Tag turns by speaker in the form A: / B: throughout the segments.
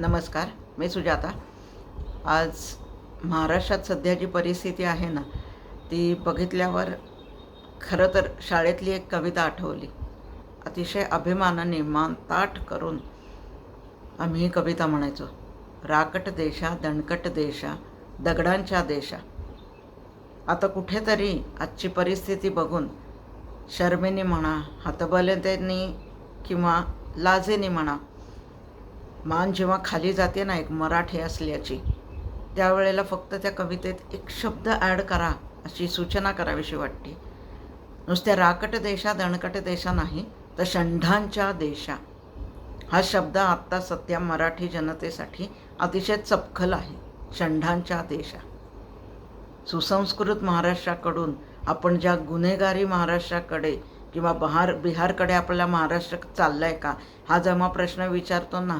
A: नमस्कार मी सुजाता. आज महाराष्ट्रात सध्या जी परिस्थिती आहे ना ती बघितल्यावर खरं तर शाळेतली एक कविता आठवली. अतिशय अभिमानाने मान ताठ करून आम्ही ही कविता म्हणायचो. राकट देशा दणकट देशा दगडांच्या देशा. आता कुठेतरी आजची परिस्थिती बघून शर्मेने म्हणा हातबलतेने किंवा लाजेने म्हणा मान जेव्हा खाली जाते ना एक मराठी असल्याची त्यावेळेला फक्त त्या कवितेत एक शब्द ॲड करा अशी सूचना करावीशी वाटते. नुसत्या राकट देशा दणकट देशा नाही तर षंढांच्या देशा. हा शब्द आत्ता सध्या मराठी जनतेसाठी अतिशय चपखल आहे षंढांच्या देशा. सुसंस्कृत महाराष्ट्राकडून आपण ज्या गुन्हेगारी महाराष्ट्राकडे किंवा बहार बिहारकडे आपला महाराष्ट्र चालला आहे का हा जेव्हा प्रश्न विचारतो ना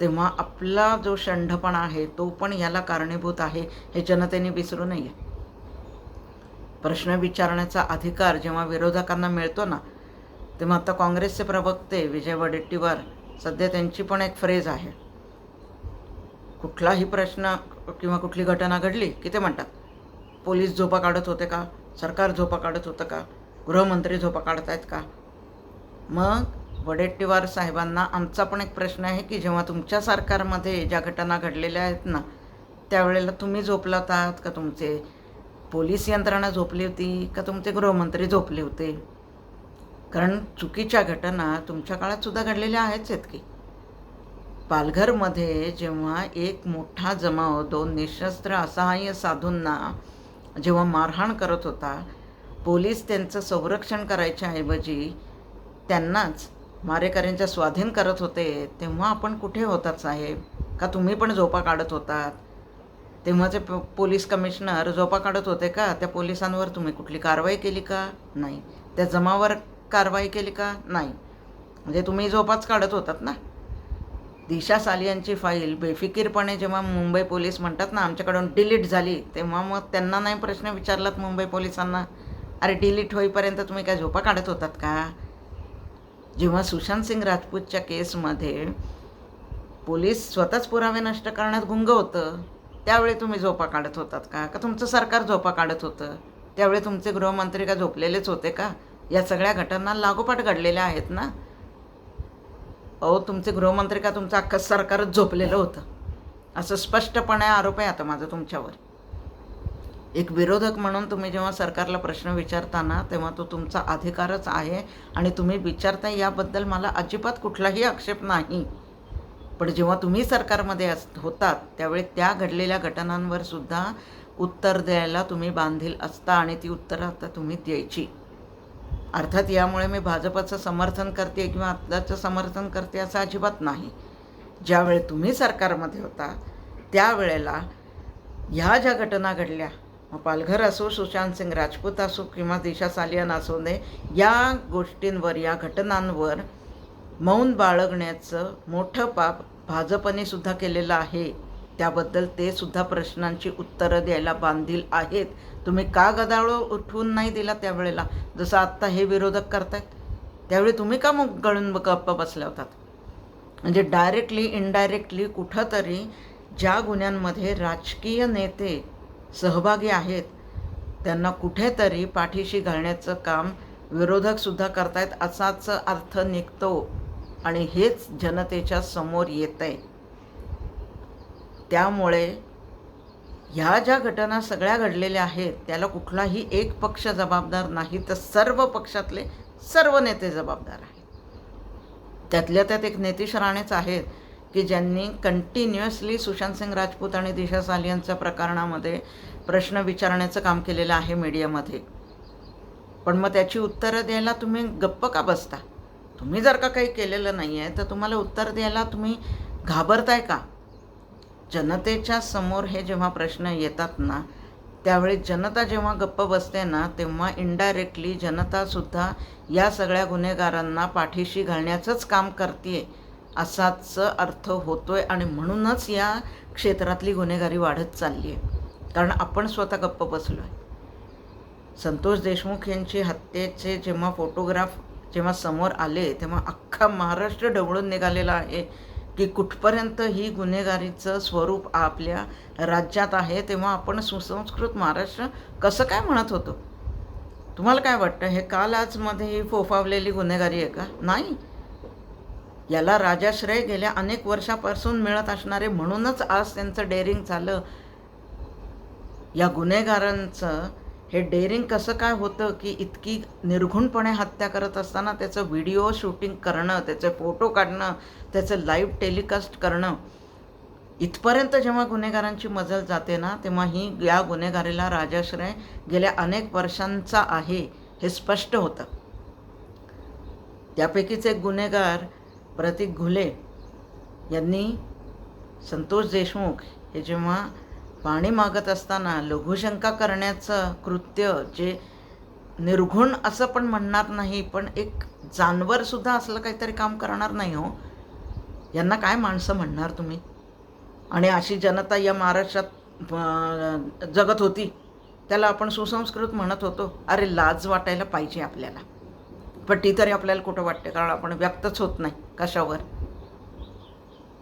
A: तेव्हा आपला जो षंढपणा आहे तो पण याला कारणीभूत आहे हे जनतेने विसरू नये. प्रश्न विचारण्याचा अधिकार जेव्हा विरोधकांना मिळतो ना तेव्हा आता काँग्रेसचे प्रवक्ते विजय वडेट्टीवार सध्या त्यांची पण एक फ्रेज आहे. कुठलाही प्रश्न किंवा कुठली घटना घडली की ते म्हणतात पोलीस झोपा काढत होते का? सरकार झोपा काढत होतं का? गृहमंत्री झोपा काढत आहेत का? मग वडेट्टीवार साहेबांना आमचा पण एक प्रश्न आहे की जेव्हा तुमच्या सरकारमध्ये ज्या घटना घडलेल्या आहेत ना त्यावेळेला तुम्ही झोपलात आहात का तुमचे पोलीस यंत्रणा झोपली होती का तुमचे गृहमंत्री झोपले होते? कारण चुकीच्या घटना तुमच्या काळात सुद्धा घडलेल्या आहेच आहेत की. पालघरमध्ये जेव्हा एक मोठा जमाव दोन निशस्त्र असहाय्य साधूंना जेव्हा मारहाण करत होता पोलीस त्यांचं संरक्षण करायच्या ऐवजी त्यांनाच मारेकऱ्यांच्या स्वाधीन करत होते तेव्हा आपण कुठे होतात साहेब? का तुम्ही पण झोपा काढत होतात? तेव्हाचे प पोलीस कमिशनर झोपा काढत होते का? त्या पोलिसांवर तुम्ही कुठली कारवाई केली का? नाही. त्या जमावर कारवाई केली का? नाही. म्हणजे तुम्ही झोपाच काढत होतात ना? दिशा सालियांची फाईल बेफिकीरपणे जेव्हा मुंबई पोलीस म्हणतात ना आमच्याकडून डिलीट झाली तेव्हा मग त्यांना नाही प्रश्न विचारलात मुंबई पोलिसांना? अरे डिलीट होईपर्यंत तुम्ही काय झोपा काढत होतात का? जेव्हा सुशांत सिंग राजपूतच्या केसमध्ये पोलीस स्वतःच पुरावे नष्ट करण्यात गुंग होतं त्यावेळी तुम्ही झोपा काढत होतात का? का तुमचं सरकार झोपा काढत होतं? त्यावेळी तुमचे गृहमंत्री का झोपलेलेच होते का? या सगळ्या घटना लागोपाठ घडलेल्या आहेत ना? अहो तुमचे गृहमंत्री का तुमचं अख्खं सरकारच झोपलेलं होतं? असं स्पष्टपणे आरोप आहे आता माझा तुमच्यावर. एक विरोधक म्हणून तुम्ही जेव्हा सरकारला प्रश्न विचारता तेव्हा तो तुमचा अधिकारच आहे आणि तुम्ही विचारता याबद्दल मला अजिबात कुठलाही आक्षेप नाही. पण जेव्हा तुम्ही सरकारमध्ये अस होतात त्यावेळी त्या घडलेल्या घटनांवर सुद्धा उत्तर द्यायला तुम्ही बांधील असता आणि ती उत्तरं आता तुम्ही द्यायची. अर्थात यामुळे मी भाजपचं समर्थन करते किंवा आत्ताचं समर्थन करते असं अजिबात नाही. ज्यावेळी तुम्ही सरकारमध्ये होता त्यावेळेला ह्या ज्या घटना घडल्या पालघर असो सुशांत सिंग राजपूत असो किंवा दिशा सालियन असो दे या गोष्टींवर या घटनांवर मौन बाळगण्याचं मोठं पाप भाजपने सुद्धा केलेलं आहे. त्याबद्दल ते सुद्धा प्रश्नांची उत्तरं द्यायला बांधील आहेत. तुम्ही का गदाळ उठवून नाही दिला त्यावेळेला? जसं आत्ता हे विरोधक करतायत त्यावेळी तुम्ही का मग गळून गप्प बसल्या होतात? म्हणजे डायरेक्टली इनडायरेक्टली कुठंतरी ज्या गुन्ह्यांमध्ये राजकीय नेते सहभागी आहेत. त्यांना कुठेतरी पाठीशी घालण्याचं काम विरोधकसुद्धा करतायत असाच अर्थ निघतो आणि हेच जनतेच्या समोर येत आहे त्यामुळे ह्या ज्या घटना सगळ्या घडलेल्या आहेत त्याला कुठलाही एक पक्ष जबाबदार नाही तर सर्व पक्षातले सर्व नेते जबाबदार आहेत. त्यातल्या त्यात एक नितीश राणेच आहेत. की ज्यांनी कंटिन्युअसली सुशांत सिंग राजपूत आणि दिशा सालियांच्या प्रकरणामध्ये प्रश्न विचारण्याचं काम केलेलं आहे मीडियामध्ये. पण मग त्याची उत्तरं द्यायला तुम्ही गप्प का बसता? तुम्ही जर का काही केलेलं नाही आहे तर तुम्हाला उत्तर द्यायला तुम्ही घाबरताय का? जनतेच्या समोर हे जेव्हा प्रश्न येतात ना त्यावेळी जनता जेव्हा गप्प बसते ना तेव्हा इनडायरेक्टली जनतासुद्धा या सगळ्या गुन्हेगारांना पाठीशी घालण्याचंच काम करते असाच अर्थ होतो आहे आणि म्हणूनच या क्षेत्रातली गुन्हेगारी वाढत चालली आहे कारण आपण स्वतः गप्प बसलो आहे संतोष देशमुख यांची हत्येचे जेव्हा फोटोग्राफ जेव्हा समोर आले तेव्हा अख्खा महाराष्ट्र ढवळून निघालेला आहे की कुठपर्यंत ही गुन्हेगारीचं स्वरूप आपल्या राज्यात आहे तेव्हा आपण सुसंस्कृत महाराष्ट्र कसं काय म्हणत होतो? तुम्हाला काय वाटतं? हे काल आजमध्ये ही फोफावलेली गुन्हेगारी आहे का? नाही? याला राजाश्रय गेल्या अनेक वर्षापासून मिळत असणारे म्हणूनच आज त्यांचं डेअरिंग झालं. या गुन्हेगारांचं हे डेअरिंग कसं काय होतं की इतकी निर्घुणपणे हत्या करत असताना त्याचं व्हिडिओ शूटिंग करणं त्याचे फोटो काढणं त्याचं लाईव्ह टेलिकास्ट करणं. इथपर्यंत जेव्हा गुन्हेगारांची मजल जाते ना तेव्हा ही या गुन्हेगारीला राजाश्रय गेल्या अनेक वर्षांचा आहे हे स्पष्ट होतं. त्यापैकीच एक गुन्हेगार प्रतीक घुले यांनी संतोष देशमुख हे जेव्हा पाणी मागत असताना लघुशंका करण्याचं कृत्य जे निर्घुण असं पण म्हणणार नाही पण एक जानवरसुद्धा असलं काहीतरी काम करणार नाही हो. यांना काय माणसं म्हणणार तुम्ही? आणि अशी जनता या महाराष्ट्रात जगत होती त्याला आपण सुसंस्कृत म्हणत होतो. अरे लाज वाटायला पाहिजे आपल्याला. पट्टी ती तरी आपल्याला कुठं वाटते? कारण आपण व्यक्तच होत नाही कशावर.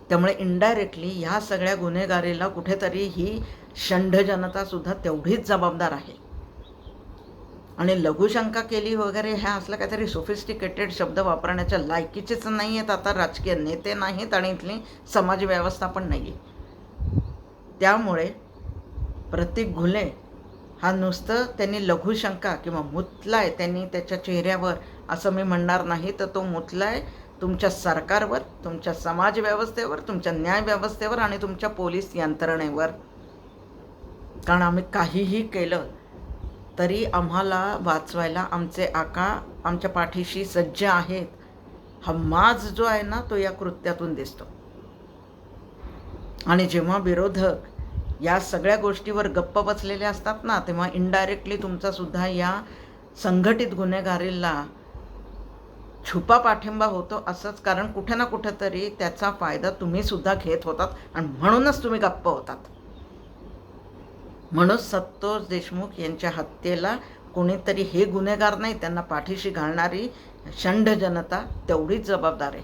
A: त्यामुळे इनडायरेक्टली ह्या सगळ्या गुन्हेगारीला कुठेतरी ही षंढ जनतासुद्धा तेवढीच जबाबदार आहे. आणि लघुशंका केली वगैरे ह्या असलं काहीतरी सोफिस्टिकेटेड शब्द वापरण्याच्या लायकीचेच नाही आहेत आता राजकीय नेते नाहीत आणि इथली समाजव्यवस्था पण नाही आहे त्यामुळे प्रतीक घुले हा नुसतं त्यांनी लघुशंका किंवा मुतलाय त्यांनी त्याच्या चेहऱ्यावर असं मी म्हणणार नाही तर तो मुतलाय तुमच्या सरकारवर तुमच्या समाजव्यवस्थेवर तुमच्या न्यायव्यवस्थेवर आणि तुमच्या पोलीस यंत्रणेवर. कारण आम्ही काहीही केलं तरी आम्हाला वाचवायला आमचे आका आमच्या पाठीशी सज्ज आहेत. हा माज जो आहे ना तो या कृत्यातून दिसतो. आणि जेव्हा विरोधक या सगळ्या गोष्टीवर गप्प बसलेले असतात ना तेव्हा इनडायरेक्टली तुमचा सुद्धा या संघटित गुन्हेगारीला छुपा पाठिंबा होतो असंच कारण कुठे ना कुठेतरी त्याचा फायदा तुम्हीसुद्धा घेत होतात आणि म्हणूनच तुम्ही गप्प होतात. म्हणून संतोष देशमुख यांच्या हत्येला कोणीतरी हे गुन्हेगार नाही त्यांना पाठीशी घालणारी षंड जनता तेवढीच जबाबदार आहे.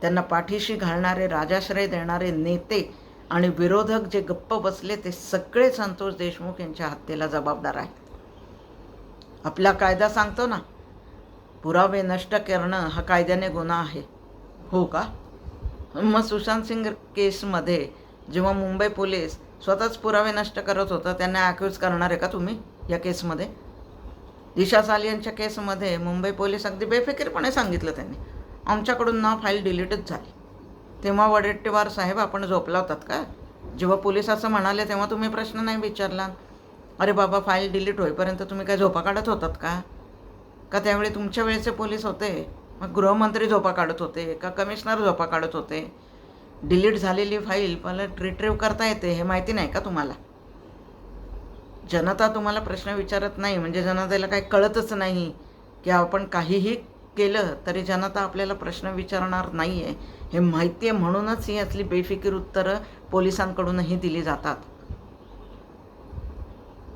A: त्यांना पाठीशी घालणारे राजाश्रय देणारे नेते आणि विरोधक जे गप्प बसले ते सगळे संतोष देशमुख यांच्या हत्येला जबाबदार आहेत. आपला कायदा सांगतो ना पुरावे नष्ट करणं हा कायद्याने गुन्हा आहे. हो का? मग सुशांत सिंग केसमध्ये जेव्हा मुंबई पोलीस स्वतःच पुरावे नष्ट करत होतं त्यांना ॲक्यूज करणार आहे का तुम्ही या केसमध्ये? दिशा सालियांच्या केसमध्ये मुंबई पोलीस अगदी बेफिकीरपणे सांगितलं त्यांनी. आमच्याकडून ना फाईल डिलीटच झाली. तेव्हा वडेट्टीवार साहेब आपण झोपला होतात का? जेव्हा पोलीस असं म्हणाले तेव्हा तुम्ही प्रश्न नाही विचारला. अरे बाबा फाईल डिलीट होईपर्यंत तुम्ही काय झोपा काढत होतात का? का त्यावेळी तुमच्या वेळेचे पोलीस होते? मग गृहमंत्री झोपा काढत होते का कमिशनर झोपा काढत होते? डिलीट झालेली फाईल मला रिट्रीव करता येते हे माहिती नाही का तुम्हाला? जनता तुम्हाला प्रश्न विचारत नाही म्हणजे जनतेला काही कळतच नाही की आपण काहीही केलं तरी जनता आपल्याला प्रश्न विचारणार नाही आहे हे माहिती आहे म्हणूनच ही असली बेफिकीर उत्तरं पोलिसांकडूनही दिली जातात.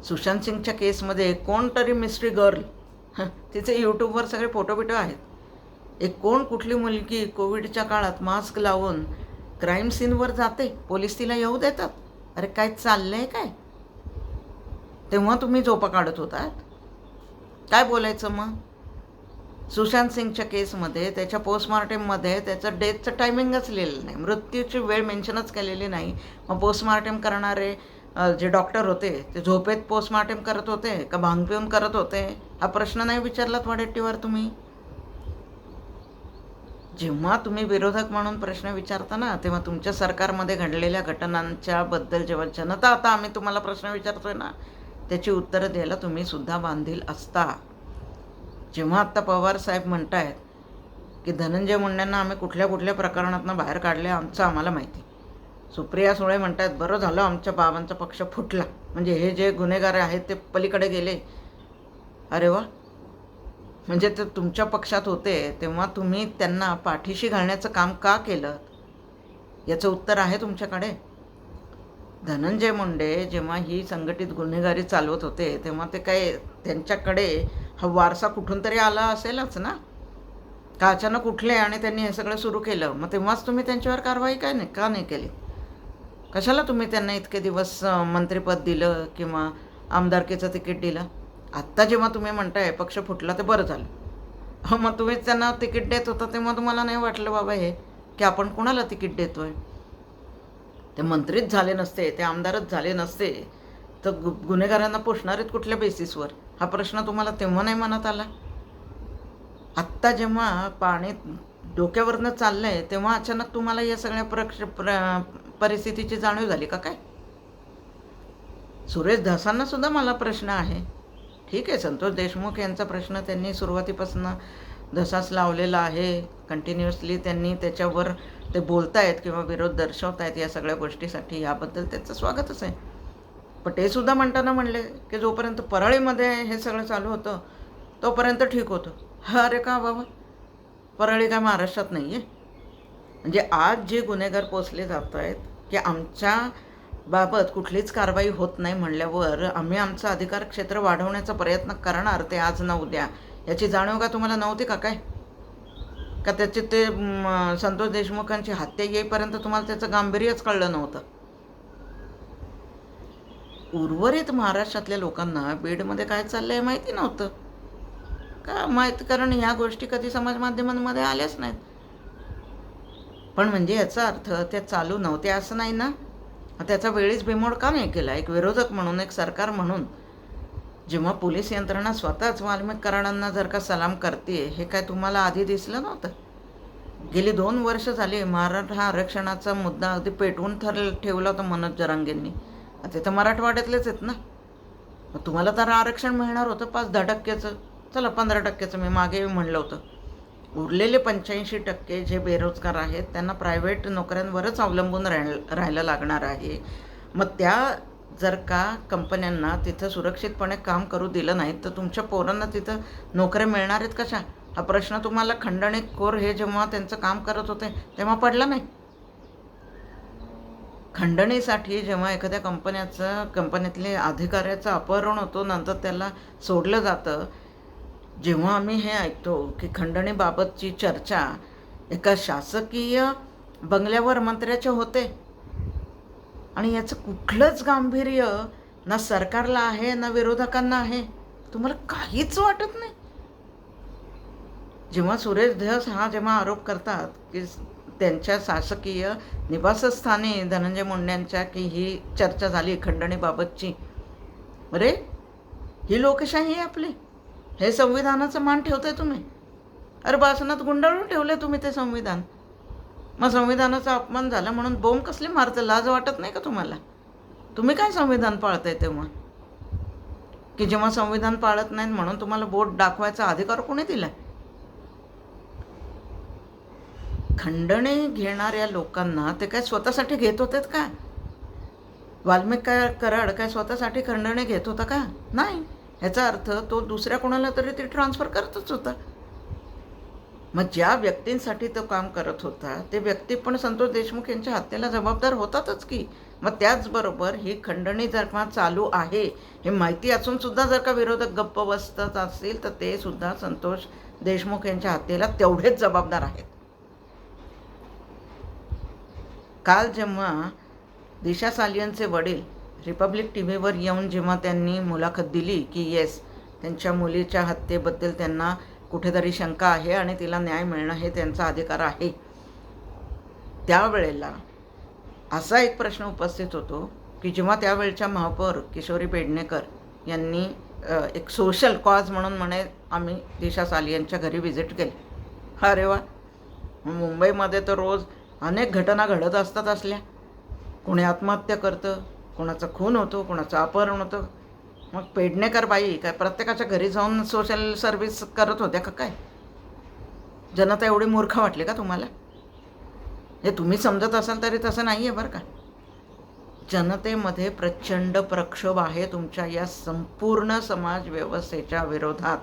A: सुशांत सिंगच्या केसमध्ये कोणतरी मिस्ट्री गर्ल तिचे यूट्यूबवर सगळे फोटो बिटो आहेत. एक कोण कुठली मुलगी कोविडच्या काळात मास्क लावून क्राईम सीनवर जाते पोलीस तिला येऊ देतात. अरे काय चाललं आहे काय? तेव्हा तुम्ही झोपा काढत होतात. काय बोलायचं मग? सुशांत सिंगच्या केसमध्ये त्याच्या पोस्टमॉर्टेममध्ये त्याचं डेथचं टायमिंगच लिहिलेलं नाही. मृत्यूची वेळ मेन्शनच केलेली नाही. मग पोस्टमॉर्टेम करणारे जे डॉक्टर होते ते झोपेत पोस्टमार्टम करत होते का भांग पिऊन करत होते हा प्रश्न नाही विचारलात वडेट्टीवर तुम्ही? जेव्हा तुम्ही विरोधक म्हणून प्रश्न विचारता ना तेव्हा तुमच्या सरकारमध्ये घडलेल्या घटनांच्या बद्दल जेव्हा जनता आता आम्ही तुम्हाला प्रश्न विचारतोय ना त्याची उत्तरं द्यायला तुम्ही सुद्धा बांधील असता. जेव्हा आत्ता पवार साहेब म्हणतायत की धनंजय मुंडेंना आम्ही कुठल्या कुठल्या प्रकरणातनं बाहेर काढले आमचं आम्हाला माहिती. सुप्रिया सुळे म्हणतात बरं झालं आमच्या बाबांचा पक्ष फुटला. म्हणजे हे जे गुन्हेगार आहेत ते पलीकडे गेले. अरे वा. म्हणजे ते तुमच्या पक्षात होते तेव्हा तुम्ही त्यांना पाठीशी घालण्याचं काम का केलं? याचं उत्तर आहे तुमच्याकडे. धनंजय मुंडे जेव्हा ही संघटित गुन्हेगारी चालवत होते तेव्हा ते काय त्यांच्याकडे हा वारसा कुठून तरी आला असेलच ना? का अचानक उठले आणि त्यांनी हे सगळं सुरू केलं? मग तेव्हाच तुम्ही त्यांच्यावर कारवाई काय नाही का नाही केली? कशाला तुम्ही त्यांना इतके दिवस मंत्रीपद मंत्रिपद दिलं किंवा आमदारकीचं तिकीट दिलं? आत्ता जेव्हा तुम्ही म्हणताय पक्ष फुटला ते बरं झालं. हो मग तुम्ही त्यांना तिकीट देत होता तेव्हा तुम्हाला नाही वाटलं बाबा हे की आपण कोणाला तिकीट देतोय? ते मंत्रीच झाले नसते ते आमदारच झाले नसते. तर गु गुन्हेगारांना पोषणारेत कुठल्या बेसिसवर हा प्रश्न तुम्हाला तेव्हा नाही मनात आला? आत्ता जेव्हा पाणी डोक्यावरनं चाललं आहे तेव्हा अचानक तुम्हाला या सगळ्या प्रक्ष प्र परिस्थितीची जाणीव झाली का काय? सुरेश धसांना सुद्धा मला प्रश्न आहे. ठीक आहे संतोष देशमुख यांचा प्रश्न त्यांनी सुरुवातीपासून धसास लावलेला आहे. कंटिन्युअसली त्यांनी त्याच्यावर ते बोलतायत किंवा विरोध दर्शवतायत या सगळ्या गोष्टीसाठी याबद्दल त्याचं स्वागतच आहे. पण ते सुद्धा म्हणताना म्हणले की जोपर्यंत परळीमध्ये हे सगळं चालू होतं तोपर्यंत ठीक होतं. हा अरे का बाबा? परळी काय महाराष्ट्रात नाही आहे म्हणजे आज जे गुन्हेगार पोचले जात आहेत की आमच्या बाबत कुठलीच कारवाई होत नाही म्हणल्यावर आम्ही आमचं अधिकार क्षेत्र वाढवण्याचा प्रयत्न करणार ते आज न उद्या. याची जाणीव का तुम्हाला नव्हती का काय? का त्याचे ते संतोष देशमुखांची हत्या येईपर्यंत तुम्हाला त्याचं गांभीर्यच कळलं नव्हतं? उर्वरित महाराष्ट्रातल्या लोकांना बीडमध्ये काय चाललं आहे माहिती नव्हतं. का माहीत? कारण ह्या गोष्टी कधी समाज माध्यमांमध्ये आल्याच नाहीत. पण म्हणजे याचा अर्थ त्या चालू नव्हते असं नाही ना? त्याचा वेळीच बेमोड का नाही केला? एक विरोधक म्हणून एक सरकार म्हणून. जेव्हा पोलीस यंत्रणा स्वतःच वाल्मिक कराडांना जर का सलाम करते हे काय तुम्हाला आधी दिसलं नव्हतं? गेली दोन वर्ष झाली मराठा आरक्षणाचा मुद्दा अगदी पेटवून ठर ठेवला होता मनोज जरांगेंनी. ते तर मराठवाड्यातलेच आहेत ना? तुम्हाला तर आरक्षण मिळणार होतं पाच दहा टक्क्याचं. चला पंधरा टक्क्याचं मी मागे म्हणलं होतं. उरलेले पंच्याऐंशी टक्के जे बेरोजगार आहेत त्यांना प्रायव्हेट नोकऱ्यांवरच अवलंबून राह राहायला लागणार आहे. मग त्या जर का कंपन्यांना तिथं सुरक्षितपणे काम करू दिलं नाही तर तुमच्या पोरांना तिथं नोकऱ्या मिळणार आहेत कशा? हा प्रश्न तुम्हाला खंडणे कोर हे जेव्हा त्यांचं काम करत होते तेव्हा पडला नाही. खंडणीसाठी जेव्हा एखाद्या कंपन्याचं कंपनीतले अधिकाऱ्याचं अपहरण होतो नंतर त्याला सोडलं जातं जेव्हा आम्ही हे ऐकतो की खंडणीबाबतची चर्चा एका शासकीय बंगल्यावर मंत्र्याचे होते आणि याचं कुठलंच गांभीर्य ना सरकारला आहे ना विरोधकांना आहे तुम्हाला काहीच वाटत नाही. जेव्हा सुरेश धस हा जेव्हा आरोप करतात की त्यांच्या शासकीय निवासस्थानी धनंजय मुंड्यांच्या की ही चर्चा झाली खंडणीबाबतची अरे ही लोकशाही आहे आपली. हे संविधानाचं मान ठेवताय तुम्ही? अरे बासनात गुंडाळून ठेवले तुम्ही ते संविधान. मग संविधानाचा अपमान झाला म्हणून बोंब कसली मारते? लाज वाटत नाही का तुम्हाला? तुम्ही काय संविधान पाळताय तेव्हा? की जेव्हा संविधान पाळत नाहीत म्हणून तुम्हाला बोट दाखवायचा अधिकार कोणी दिला खंडणे घेणाऱ्या लोकांना ते काय स्वतःसाठी घेत होतेत का? वाल्मिक काय कराड काय स्वतःसाठी खंडणे घेत होता का? नाही. ह्याचा अर्थ तो दुसऱ्या कोणाला तरी ते ट्रान्सफर करतच होता. मग ज्या व्यक्तींसाठी तो काम करत होता ते व्यक्ती पण संतोष देशमुख यांच्या हत्येला जबाबदार होतातच की. मग त्याचबरोबर ही खंडणी जर का चालू आहे हे माहिती असून सुद्धा जर का विरोधक गप्प बसतात असतील तर ते सुद्धा संतोष देशमुख यांच्या हत्येला तेवढेच जबाबदार आहेत. काल जेव्हा दिशा सालियनचे वडील रिपब्लिक टी व्हीवर येऊन जेव्हा त्यांनी मुलाखत दिली की येस त्यांच्या मुलीच्या हत्येबद्दल त्यांना कुठेतरी शंका आहे आणि तिला न्याय मिळणं हे त्यांचा अधिकार आहे. त्यावेळेला असा एक प्रश्न उपस्थित होतो की जेव्हा त्यावेळच्या महापौर किशोरी पेडणेकर यांनी एक सोशल कॉज म्हणून म्हणे आम्ही दिशा सालियनच्या घरी व्हिजिट केली. अरे वा! मुंबईमध्ये तर रोज अनेक घटना घडत असतात असल्या. कोणी आत्महत्या करतं कोणाचा खून होतो कोणाचं अपहरण होतं. मग पेडणेकर बाई काय प्रत्येकाच्या घरी जाऊन सोशल सर्व्हिस करत होत्या का काय? जनता एवढी मूर्ख वाटली का तुम्हाला? हे तुम्ही समजत असाल तरी तसं नाही आहे बरं का. जनतेमध्ये प्रचंड प्रक्षोभ आहे तुमच्या या संपूर्ण समाज व्यवस्थेच्या विरोधात.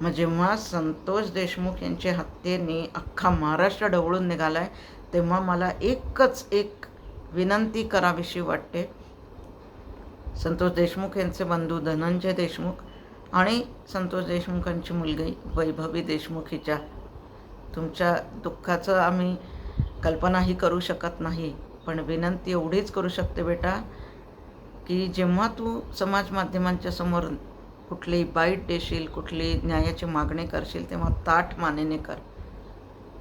A: मग जेव्हा संतोष देशमुख यांच्या हत्येने अख्खा महाराष्ट्र ढवळून निघाला आहे तेव्हा मला एकच एक विनंती करावीशी वाटते. संतोष देशमुख यांचे बंधू धनंजय देशमुख आणि संतोष देशमुखांची मुलगी वैभवी देशमुख हिच्या. तुमच्या दुःखाचं आम्ही कल्पनाही करू शकत नाही पण विनंती एवढीच करू शकते बेटा की जेव्हा तू समाज माध्यमांच्या समोर कुठली बाईट देशील कुठली न्यायाची मागणी करशील तेव्हा ताठ मानेने कर.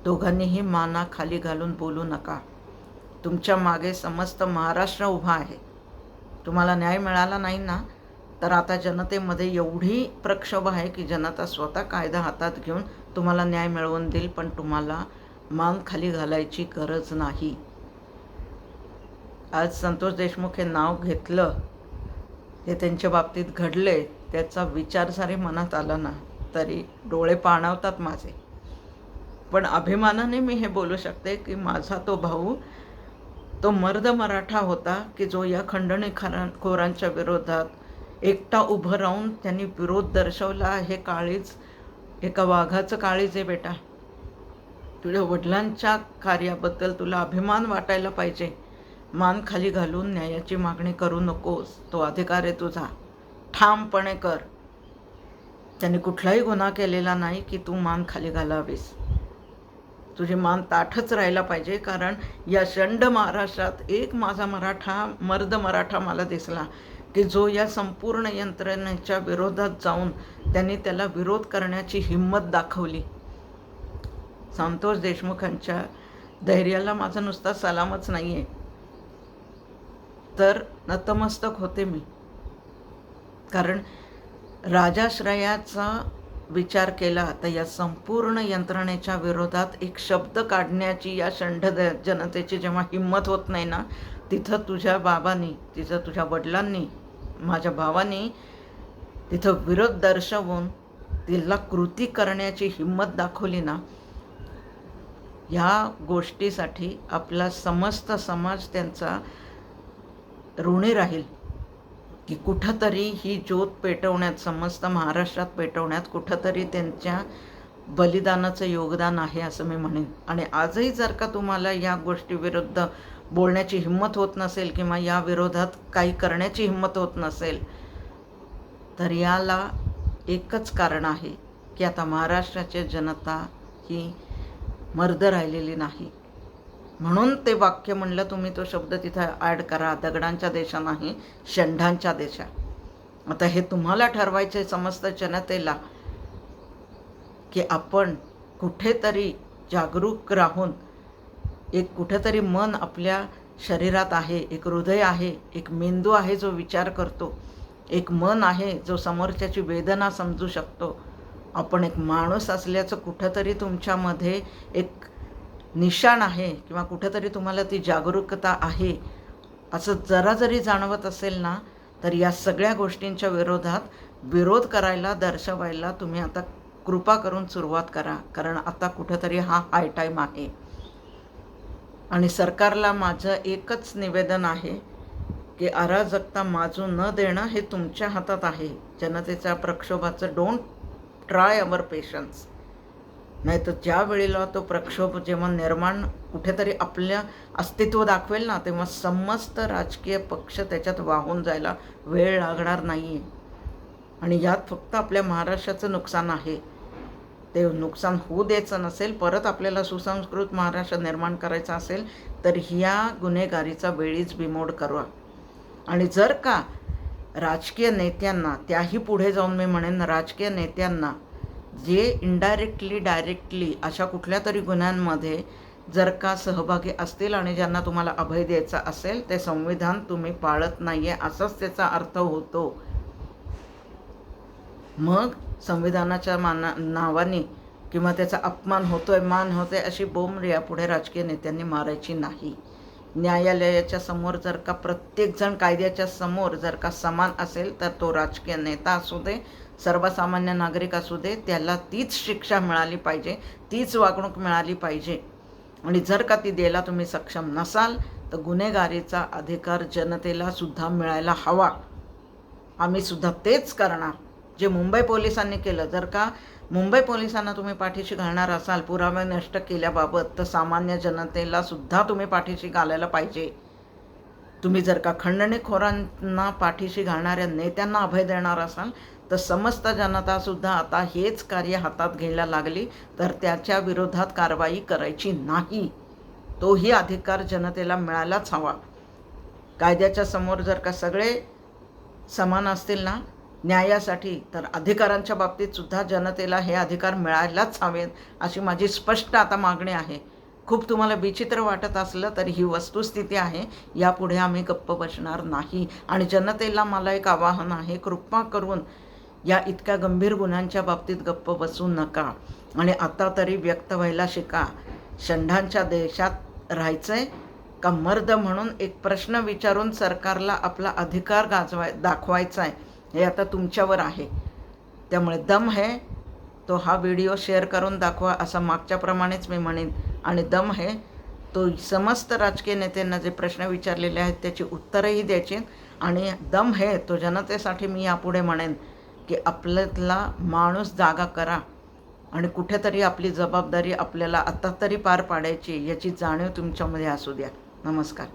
A: दोघांनीही माना खाली घालून बोलू नका. तुमच्या मागे समस्त महाराष्ट्र उभा आहे. तुम्हाला न्याय मिळाला नाही ना? तर आता जनतेमध्ये एवढी प्रक्षोभ आहे की जनता स्वतः कायदा हातात घेऊन तुम्हाला न्याय मिळवून देईल पण तुम्हाला मान खाली घालायची गरज नाही. आज संतोष देशमुख हे नाव घेतलं हे त्यांच्या बाबतीत घडले त्याचा विचार जरी मनात आला ना तरी डोळे पाणावतात माझे. पण अभिमानाने मी हे बोलू शकते की माझा तो भाऊ तो मर्द मराठा होता की जो या खंडणी विरोधात एकटा उभं राहून त्यांनी विरोध दर्शवला हे काळीज एका वाघाचं काळीज आहे बेटा. तुझ्या वडिलांच्या कार्याबद्दल तुला अभिमान वाटायला पाहिजे. मान खाली घालून न्यायाची मागणी करू नकोस. तो अधिकार आहे तुझा. ठामपणे कर. त्यांनी कुठलाही गुन्हा केलेला नाही की तू मान खाली घालावीस. तुझे मान ताठच राहायला पाहिजे कारण या शंड महाराष्ट्रात एक माझा मराठा मर्द मराठा मला दिसला की जो या संपूर्ण यंत्रणेच्या विरोधात जाऊन त्यांनी त्याला विरोध करण्याची हिंमत दाखवली. संतोष देशमुखांच्या धैर्याला माझा नुसता सलामच नाही आहे तर नतमस्तक होते मी. कारण राजाश्रयाचा विचार केला तर या संपूर्ण यंत्रणेच्या विरोधात एक शब्द काढण्याची या षंढ जनतेची जेव्हा हिंमत होत नाही ना तिथं तुझ्या बाबांनी तिथं तुझ्या वडिलांनी माझ्या भावानी तिथं विरोध दर्शवून तिला कृती करण्याची हिंमत दाखवली ना ह्या गोष्टीसाठी आपला समस्त समाज त्यांचा ऋणी राहील. की कुठंतरी ही ज्योत पेटवण्यात समस्त महाराष्ट्रात पेटवण्यात कुठंतरी त्यांच्या बलिदानाचं योगदान आहे असं मी म्हणेन. आणि आजही जर का तुम्हाला या गोष्टीविरुद्ध बोलण्याची हिंमत होत नसेल किंवा या विरोधात काही करण्याची हिंमत होत नसेल तर याला एकच कारण आहे की आता महाराष्ट्राची जनता ही मर्द राहिलेली नाही. म्हणून ते वाक्य म्हणलं तुम्ही तो शब्द तिथं ॲड करा. दगडांच्या देशा नाही षंढांच्या देशा. आता हे तुम्हाला ठरवायचे समस्त जनतेला की आपण कुठेतरी जागरूक राहून एक कुठेतरी मन आपल्या शरीरात आहे एक हृदय आहे एक मेंदू आहे जो विचार करतो एक मन आहे जो समोरच्याची वेदना समजू शकतो. आपण एक माणूस असल्याचं कुठंतरी तुमच्यामध्ये एक निशाण आहे किंवा कुठंतरी तुम्हाला ती जागरूकता आहे असं जरा जरी जाणवत असेल ना तर या सगळ्या गोष्टींच्या विरोधात विरोध करायला दर्शवायला तुम्ही आता कृपा करून सुरुवात करा. कारण आता कुठंतरी हा हाय टाईम आहे. आणि सरकारला माझं एकच निवेदन आहे की अराजकता माजू न देणं हे तुमच्या हातात आहे. जनतेच्या प्रक्षोभाचं डोंट ट्राय अवर पेशन्स नाही तर ज्या वेळेला तो प्रक्षोभ जेव्हा निर्माण कुठेतरी आपल्या अस्तित्व दाखवेल ना तेव्हा समस्त राजकीय पक्ष त्याच्यात वाहून जायला वेळ लागणार नाही आहे आणि यात फक्त आपल्या महाराष्ट्राचं नुकसान आहे. ते नुकसान होऊ द्यायचं नसेल परत आपल्याला सुसंस्कृत महाराष्ट्र निर्माण करायचा असेल तर ह्या गुन्हेगारीचा वेळीच बिमोड करा. आणि जर का राजकीय नेत्यांना त्याही पुढे जाऊन मी म्हणेन राजकीय नेत्यांना जे इनडायरेक्टली डायरेक्टली अशा कुठल्या तरी गुन्ह्यांमध्ये जर का सहभागी असतील आणि ज्यांना तुम्हाला अभय द्यायचा असेल ते संविधान तुम्ही पाळत नाही आहे असाच त्याचा अर्थ होतो. मग संविधानाच्या माना नावाने किंवा त्याचा अपमान होतोय मान होतोय अशी बोंब यापुढे राजकीय नेत्यांनी मारायची नाही. न्यायालयाच्या समोर जर का प्रत्येकजण कायद्याच्या समोर जर का समान असेल तर तो राजकीय नेता असू दे सर्वसामान्य नागरिक असू दे त्याला तीच शिक्षा मिळाली पाहिजे तीच वागणूक मिळाली पाहिजे. आणि जर का ती द्यायला तुम्ही सक्षम नसाल तर गुन्हेगारीचा अधिकार जनतेला सुद्धा मिळायला हवा. आम्ही सुद्धा तेच करणार. जे मुंबई पोलिसांनी केलं जर का मुंबई पोलिसांना तुम्ही पाठीशी घालणार असाल पुरावे नष्ट केल्याबाबत तर सामान्य जनतेला सुद्धा तुम्ही पाठीशी घालायला पाहिजे. तुम्ही जर का खंडणीखोरांना पाठीशी घालणाऱ्या नेत्यांना अभय देणार असाल तर समस्त जनतासुद्धा आता हेच कार्य हातात घ्यायला लागली तर त्याच्या विरोधात कारवाई करायची नाही. तोही अधिकार जनतेला मिळायलाच हवा. कायद्याच्या समोर जर का सगळे समान असतील ना न्यायासाठी तर अधिकारांच्या बाबतीत सुद्धा जनतेला हे अधिकार मिळायलाच हवेत अशी माझी स्पष्ट आता मागणी आहे. खूप तुम्हाला विचित्र वाटत असलं तर ही वस्तुस्थिती आहे यापुढे आम्ही गप्प बसणार नाही. आणि जनतेला मला एक आवाहन आहे कृपा करून या इतक्या गंभीर गुन्ह्यांच्या बाबतीत गप्प बसू नका. आणि आता तरी व्यक्त व्हायला शिका. षंडांच्या देशात राहायचं आहे का मर्द म्हणून एक प्रश्न विचारून सरकारला आपला अधिकार गाजवाय दाखवायचा आहे हे आता तुमच्यावर आहे. त्यामुळे दम है तो हा व्हिडिओ शेअर करून दाखवा असं मागच्याप्रमाणेच मी म्हणेन. आणि दम है तो समस्त राजकीय नेत्यांना जे प्रश्न विचारलेले आहेत त्याची उत्तरंही द्यायची. आणि दम है तो जनतेसाठी मी यापुढे म्हणेन. की आपल्यातला माणूस जागा करा आणि कुठेतरी आपली जबाबदारी आपल्याला आता तरी पार पाडायची याची जाणीव तुमच्यामध्ये असू द्या. नमस्कार.